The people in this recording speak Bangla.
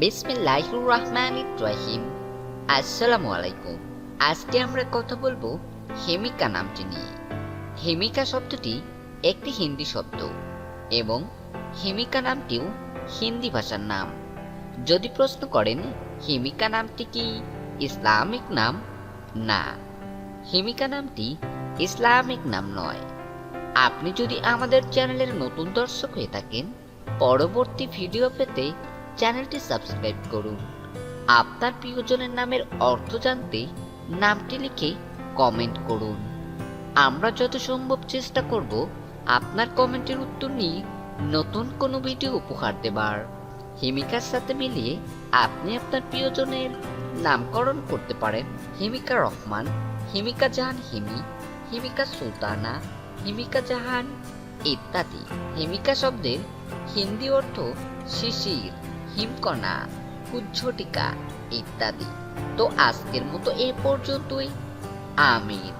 বিসমিল্লাহির রহমানির রহিম আসসালামু আলাইকুম আজকে আমরা কথা বলব হেমিকা নামটি নিয়ে। হেমিকা শব্দটি একটি হিন্দি শব্দ এবং হেমিকা নামটিও হিন্দি ভাষার নাম। যদি প্রশ্ন করেন, হেমিকা নামটি কি ইসলামিক নাম? না, হেমিকা নামটি ইসলামিক নাম নয়। আপনি যদি আমাদের চ্যানেলের নতুন দর্শক হয়ে থাকেন, পরবর্তী ভিডিও পেতে চ্যানেলটি সাবস্ক্রাইব করুন। আপনার প্রিয়জনের নামের অর্থ জানতে নামটি লিখে কমেন্ট করুন। আমরা যত সম্ভব চেষ্টা করব আপনার কমেন্টের উত্তর নিয়ে নতুন কোনো ভিডিও উপহার দেবার। হিমিকার সাথে মিলিয়ে আপনি আপনার প্রিয়জনের নামকরণ করতে পারেন। হিমিকা রহমান, হিমিকা জাহান হিমি, হিমিকা সুলতানা, হিমিকা জাহান ইত্যাদি। হিমিকা শব্দের হিন্দি অর্থ শিশির। হিমকণা কুজ্ঝটিকা ইত্যাদি। তো আজকের মতো এ পর্যন্তই। আমির